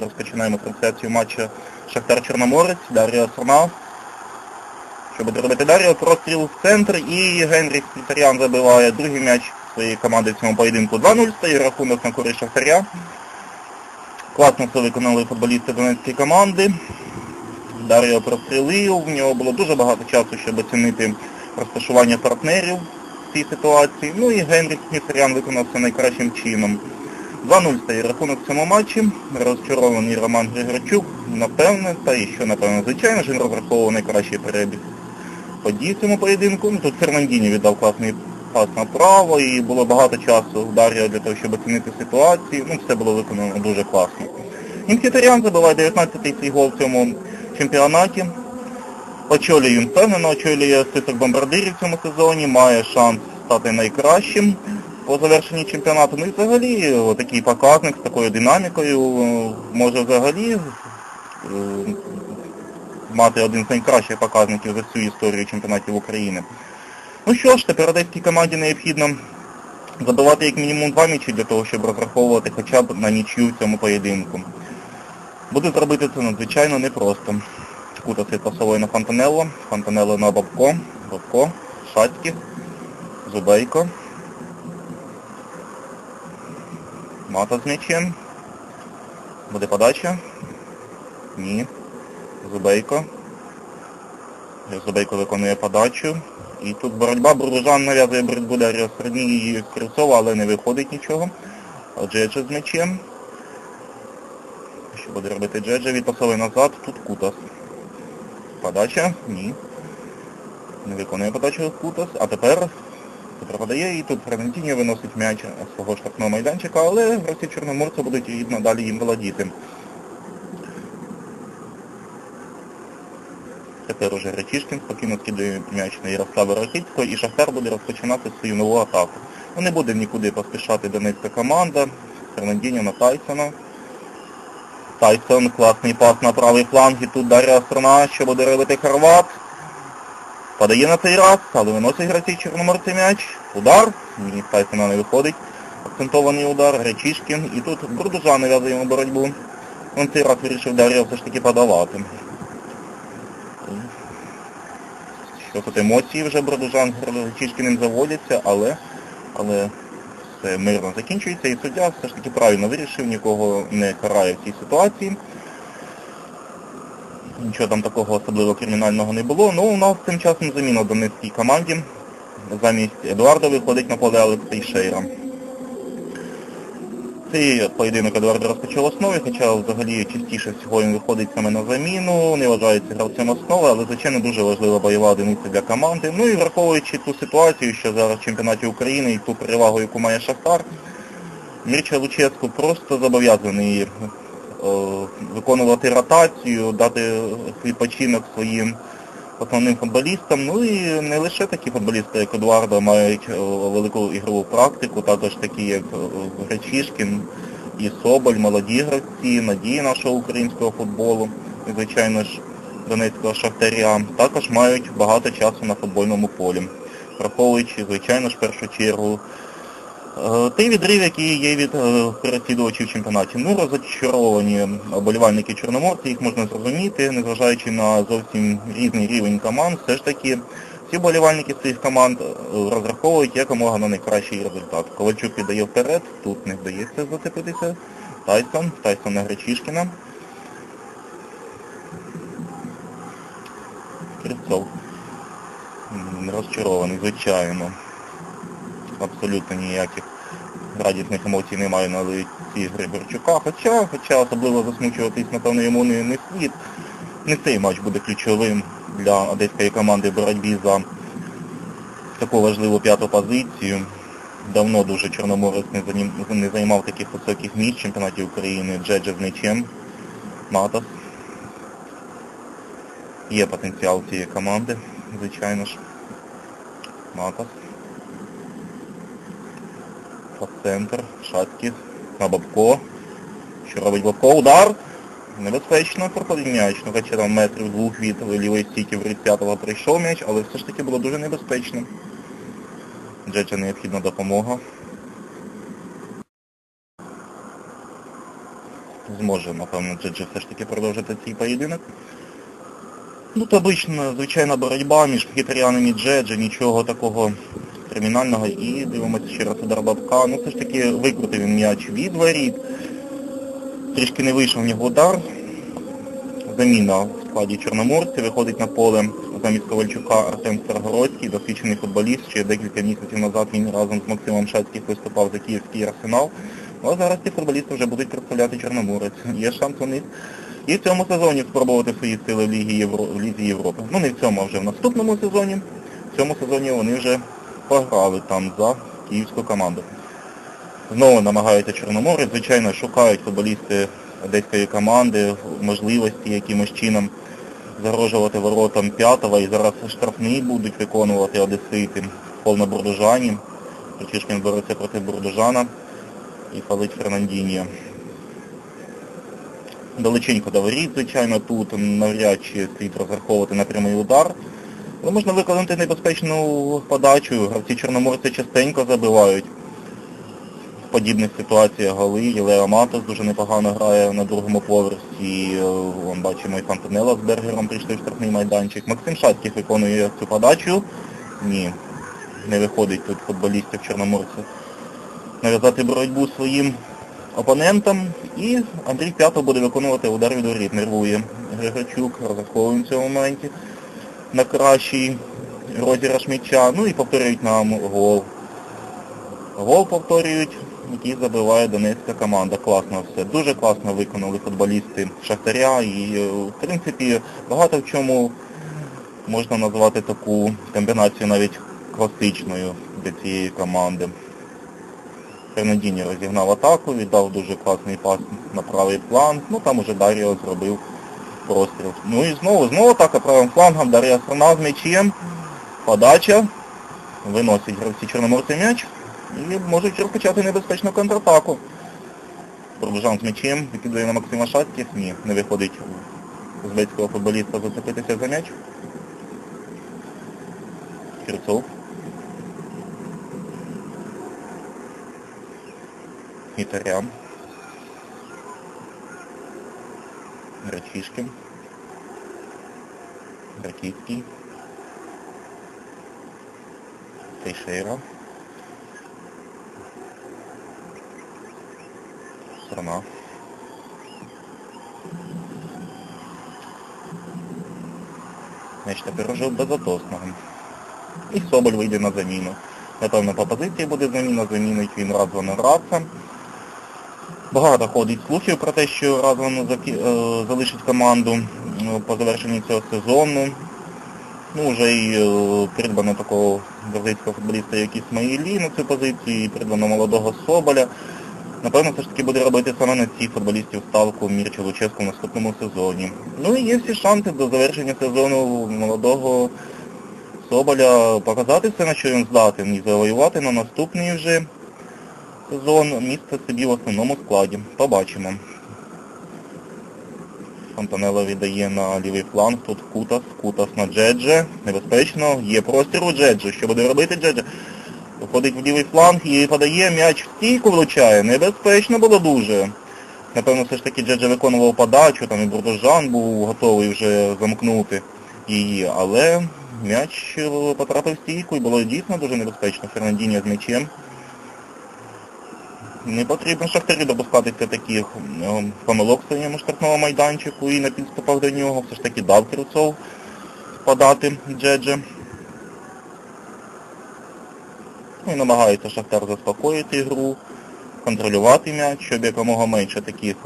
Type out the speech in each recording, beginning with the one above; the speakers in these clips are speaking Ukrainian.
Розпочинаємо трансляцію матчу Шахтар Чорноморець, Дар'я Сорнав. Що буде робити Дар'я? Простріл в центр і Генріх Мітарян забиває другий м'яч своєї команди в цьому поєдинку 2-0, стає рахунок на користь Шахтаря. Класно це виконали футболісти Донецької команди. Дар'я прострілив, в нього було дуже багато часу, щоб оцінити розташування партнерів в цій ситуації. Ну і Генріх Мітарян виконав це найкращим чином. 2-0 стає рахунок в цьому матчі. Розчарований Роман Григорчук, напевне, та і що напевне, звичайно, ж він розраховував найкращий перебіг подій в цьому поєдинку. Ну, Тут Фернандіні віддав класний пас направо і було багато часу у Дар'я для того, щоб оцінити ситуацію. Ну, все було виконано дуже класно. Інхітаріан забиває 19-й свій гол в цьому чемпіонаті. Очолює він впевнено, очолює список бомбардирів в цьому сезоні, має шанс стати найкращим по завершенні чемпіонату. Ну і взагалі такий показник з такою динамікою може взагалі е, мати один з найкращих показників за всю історію чемпіонатів України. Ну що ж, тепер одеській команді необхідно забивати як мінімум два м'ячі для того, щоб розраховувати хоча б на нічю в цьому поєдинку. Буде зробити це надзвичайно непросто. Кута це пасовує на Фонтанелло, Фонтанелло на Бабко, Бабко, Шацьких, Зубейко. Мата з м'ячем. Буде подача. Ні. Зубейко. Зубейко виконує подачу. І тут боротьба. Бурбужан нав'язує боротьбу Дар'я Середній Кривцова, але не виходить нічого. Джеджа з м'ячем. Що буде робити Джеджа? Відпасовує назад. Тут Кутас. Подача? Ні. Не виконує подачу Кутас. А тепер Петро подає і тут Фернандіньо виносить м'яч з свого штрафного майданчика, але гравці Чорноморця будуть і надалі їм володіти. Тепер уже Гречишкін спокійно скидає м'яч на Ярослава Ракицького і Шахтар буде розпочинати свою нову атаку. Ну, не буде нікуди поспішати донецька команда. Фернандіньо на Тайсона. Тайсон, класний пас на правий фланг і тут Дар'я Острона, що буде робити Хорват. Подає на цей раз, але виносить гравці Чорноморця м'яч. Удар. Ні, Тайсона не виходить. Акцентований удар, Гречишкін. І тут Бурдужан нав'язує боротьбу. Он цей раз вирішив Дар'я все ж таки подавати. Що тут емоції вже Бурдужан з Гречишкіним заводяться, але, але все мирно закінчується і суддя все ж таки правильно вирішив, нікого не карає в цій ситуації. Нічого там такого особливо кримінального не було. Ну, у нас тим часом заміна в Донецькій команді. Замість Едуарда виходить на поле Олексій Шейра. Цей поєдинок Едуарда розпочав основі, хоча взагалі частіше всього він виходить саме на заміну, не вважається гравцем основи, але звичайно дуже важлива бойова одиниця для команди. Ну і враховуючи ту ситуацію, що зараз в чемпіонаті України і ту перевагу, яку має Шахтар, Мірча Луческу просто зобов'язаний виконувати ротацію, дати відпочинок своїм основним футболістам. Ну і не лише такі футболісти, як Едуардо, мають е, велику ігрову практику, також такі, як е, Гречишкін і Соболь, молоді гравці, надії нашого українського футболу, і, звичайно ж, Донецького Шахтаря, також мають багато часу на футбольному полі, враховуючи, звичайно ж, першу чергу, Е, той відрив, який є від е, переслідувачів чемпіонаті. Ну, розочаровані оболівальники Чорноморця, їх можна зрозуміти, незважаючи на зовсім різний рівень команд, все ж таки всі болівальники з цих команд е, розраховують якомога на найкращий результат. Ковальчук віддає вперед, тут не вдається зацепитися. Тайсон, Тайсон на Гречишкіна. Кривцов. Розчарований, звичайно абсолютно ніяких радісних емоцій немає на лиці Григорчука. Хоча, хоча особливо засмучуватись, напевно, йому не, не слід. Не цей матч буде ключовим для одеської команди в боротьбі за таку важливу п'яту позицію. Давно дуже Чорноморець не, займав таких високих місць в чемпіонаті України. Джеджа з м'ячем. Матас. Є потенціал цієї команди, звичайно ж. Матас центр, Шаткіс, на Бабко. Що робить Бабко? Удар! Небезпечно проходить м'яч. Ну хоча там метрів двох від лівої стійки в 35-го прийшов м'яч, але все ж таки було дуже небезпечно. Джеджа необхідна допомога. зможе, напевно, Джеджи все ж таки продовжити цей поєдинок. Ну, то обична, звичайна боротьба між хітрянами і Джеджи, нічого такого кримінального. І дивимося ще раз удар бабка. Ну, все ж таки викрутив він м'яч від воріт. Трішки не вийшов в нього удар. Заміна в складі Чорноморця виходить на поле замість Ковальчука Артем Старгородський, досвідчений футболіст. Ще декілька місяців назад він разом з Максимом Шацьких виступав за Київський арсенал. Ну, а зараз ці футболісти вже будуть представляти Чорноморець. Є шанс у них і в цьому сезоні спробувати свої сили в Лізі Європи. Ну не в цьому, а вже в наступному сезоні. В цьому сезоні вони вже пограли там за київську команду. Знову намагаються Чорноморець, звичайно, шукають футболісти одеської команди, можливості якимось чином загрожувати воротам п'ятого і зараз штрафний будуть виконувати одесити фол на Бурдужані. Речишкін бореться проти Бурдужана і фалить Фернандіньо. Далеченько до воріт, звичайно, тут навряд чи слід розраховувати на прямий удар. Але можна виконати небезпечну подачу. Гравці Чорноморця частенько забивають в подібних ситуаціях голи. Єлео Матос дуже непогано грає на другому поверсі. Е, Вон бачимо і Фантанела з Бергером прийшли в штрафний майданчик. Максим Шацьких виконує цю подачу. Ні, не виходить тут футболістів Чорноморця. Нав'язати боротьбу своїм опонентам. І Андрій П'ятов буде виконувати удар від воріт. Нервує Григорчук, розраховуємо в цьому моменті на кращий розіграш м'яча. Ну і повторюють нам гол. Гол повторюють, який забиває донецька команда. Класно все. Дуже класно виконали футболісти Шахтаря і, е, в принципі, багато в чому можна назвати таку комбінацію навіть класичною для цієї команди. Фернандіні розігнав атаку, віддав дуже класний пас на правий фланг, ну там уже Даріо зробив простріл. Ну і знову, знову атака правим флангом, Дар'я Сарна з м'ячем, подача, виносить гравці Чорноморця м'яч і можуть розпочати небезпечну контратаку. Пробежан з м'ячем, викидує на Максима Шацьких, ні, не виходить узбецького футболіста зацепитися за м'яч. Кірцов. Мітарям. Грачишкин. Ракицкий. Тейшейра. Страна. Значить, тепер уже безотосного. І Соболь вийде на заміну. Напевно, по позиції буде заміна, замінить він Радзвана Граца. Багато ходить слухів про те, що заки- е, залишить команду е, по завершенні цього сезону. Ну, вже і е, придбано такого бразильського футболіста, як Ісмаїлі на цю позицію, і придбано молодого Соболя. Напевно, все ж таки буде робити саме на цих футболістів ставку Мірча Луческу в наступному сезоні. Ну і є всі шанси до завершення сезону молодого Соболя показати все, на що він здатен, і завоювати на наступний вже сезон місце собі в основному складі. Побачимо. Фонтанелла віддає на лівий фланг, тут Кутас, Кутас на Джедже. Небезпечно, є простір у Джедже. Що буде робити Джедже? Виходить в лівий фланг і подає м'яч в стійку влучає. Небезпечно було дуже. Напевно, все ж таки Джедже виконував подачу, там і Бурдожан був готовий вже замкнути її, але м'яч е, потрапив в стійку і було дійсно дуже небезпечно. Фернандіньо з м'ячем. Не потрібно Шахтарю допускатися таких е, помилок в своєму штрафному майданчику і на підступах до нього. Все ж таки дав Кривцов подати Джедже. Ну і намагається Шахтар заспокоїти гру, контролювати м'яч, щоб якомога менше таких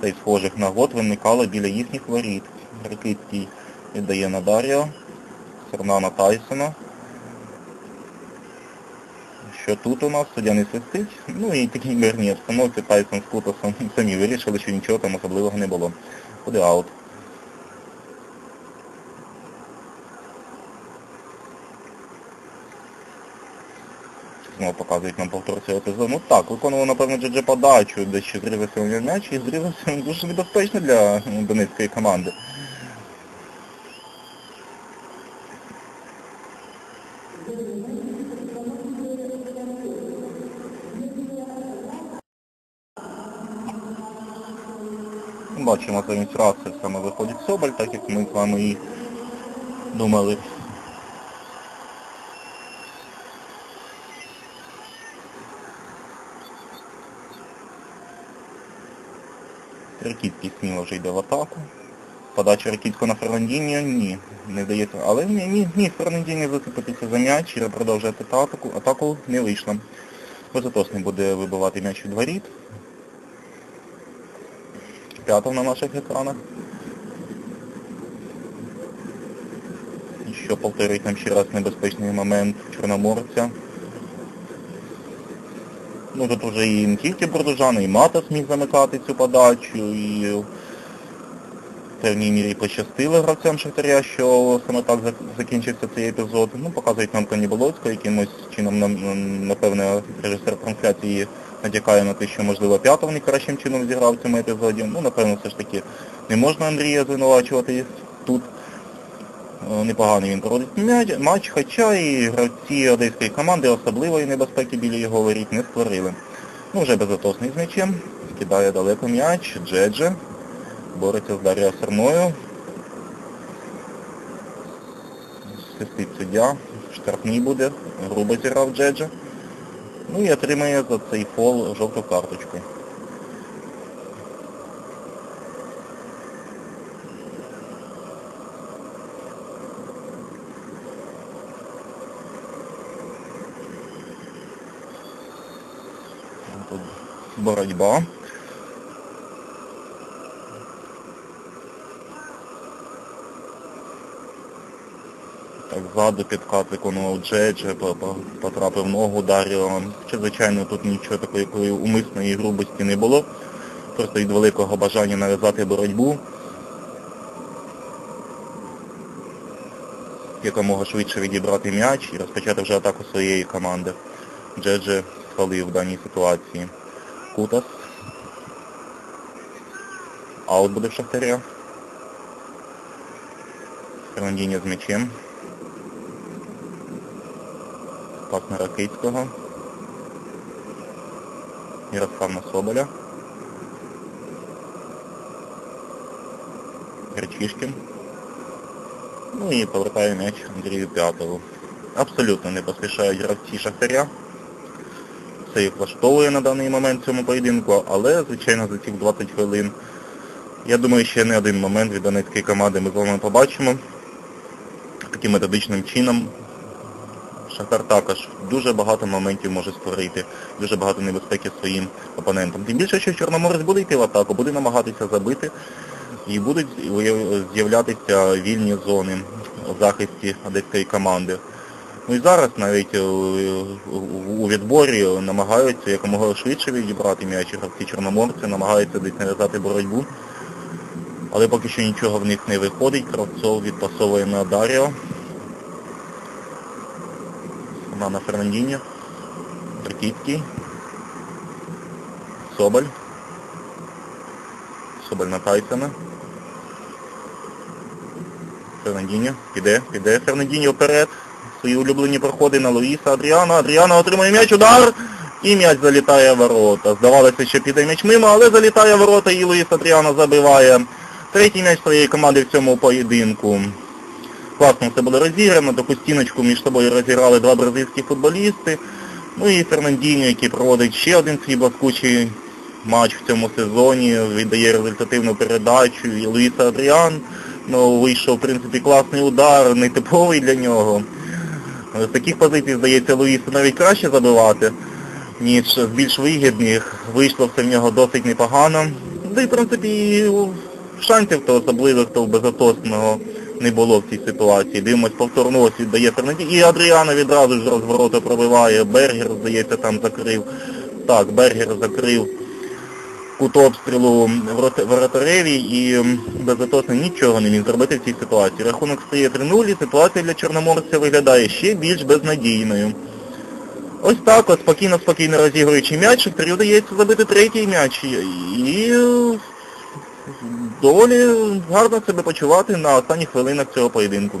та й схожих нагод виникало біля їхніх воріт. Ракицький віддає на Дар'я, Серна на Тайсона. Що тут у нас суддя не свистить. Ну і такій мирній обстановці Тайсон з Кутасом самі вирішили, що нічого там особливого не було. Буде аут. Знову показують нам повтор цього епізоду. Ну так, виконував, напевно, Джеджа подачу, де ще зрізався у нього м'яч і зрізався дуже небезпечно для ну, донецької команди. Бачимо замість раси саме виходить Соболь, так як ми з вами і думали. Ракітський сміло вже йде в атаку. Подача Ракітського на Фернандіньо? Ні, не вдається. Але ні, ні, ні, Фернандіньо зацепитися за м'яч і продовжувати атаку. Атаку не вийшло. Безотосний буде вибивати м'яч від воріт. П'ятов на наших екранах. І що повторюють нам ще раз небезпечний момент Чорноморця. Ну тут вже і не тільки Бордужани, і Матас міг замикати цю подачу, і в певній мірі пощастило гравцям Шахтаря, що саме так зак- закінчився цей епізод. Ну, показують нам Каніболоцького, якимось чином, напевне, режисер трансляції натякає на те, що, можливо, П'ятов не кращим чином зіграв цьому епізоді. Ну, напевно, все ж таки не можна Андрія звинувачувати тут. Е, Непоганий він проводить матч, хоча і гравці одеської команди особливої небезпеки біля його воріт не створили. Ну, вже безотосний з м'ячем, кидає далеко м'яч, Джедже, бореться з Дар'я Серною. Свистить суддя, штрафний буде, грубо зіграв Джедже. Ну і отримає за цей фол жовту карточку. Тут боротьба. Ззаду підкат виконував по- потрапив ногу. Чи, звичайно, тут нічого такої умисної грубості не було. Просто від великого бажання нав'язати боротьбу. Якомога швидше відібрати м'яч і розпочати вже атаку своєї команди. Джедже схвалив в даній ситуації. Кутас. Аут буде в Шахтаря. Фернандіньо з м'ячем. Пас на Ракицького. Ярослав на Соболя. Гречишкін. Ну і повертає м'яч Андрію П'ятову. Абсолютно не поспішають гравці Шахтаря. Це їх влаштовує на даний момент цьому поєдинку, але, звичайно, за ці 20 хвилин, я думаю, ще не один момент від донецької команди ми з вами побачимо. Таким методичним чином Шахтар також дуже багато моментів може створити, дуже багато небезпеки своїм опонентам. Тим більше, що Чорноморець буде йти в атаку, буде намагатися забити і будуть з'являтися вільні зони у захисті одеської команди. Ну і зараз навіть е, у відборі намагаються якомога швидше відібрати м'яч гравці Чорноморця, намагаються десь нав'язати боротьбу. Але поки що нічого в них не виходить. Кравцов відпасовує на Даріо. На Фернандіньо. Ракітський. Соболь. Соболь на Тайсона. Фернандіньо. Піде, піде. Фернандіньо вперед. Свої улюблені проходи на Луїса Адріана. Адріана отримує м'яч, удар! І м'яч залітає в ворота. Здавалося, що піде м'яч мимо, але залітає в ворота і Луїс Адріана забиває. Третій м'яч своєї команди в цьому поєдинку. Класно все було розіграно, таку стіночку між собою розіграли два бразильські футболісти. Ну і Фернандіньо, який проводить ще один свій блискучий матч в цьому сезоні, віддає результативну передачу. І Луїса Адріан, ну, вийшов, в принципі, класний удар, нетиповий для нього. З таких позицій, здається, Луїсу навіть краще забивати, ніж з більш вигідних. Вийшло все в нього досить непогано. Да і, в принципі, шансів то особливих, то безотосного не було в цій ситуації. Дивимось, повторно ось віддає Фернанді. І Адріана відразу ж розворота пробиває. Бергер, здається, там закрив. Так, Бергер закрив кут обстрілу воротареві і безотосно нічого не міг зробити в цій ситуації. Рахунок стає 3-0 і ситуація для Чорноморця виглядає ще більш безнадійною. Ось так от, спокійно-спокійно розігруючи м'яч, Шахтарю вдається забити третій м'яч. І доволі гарно себе почувати на останніх хвилинах цього поєдинку.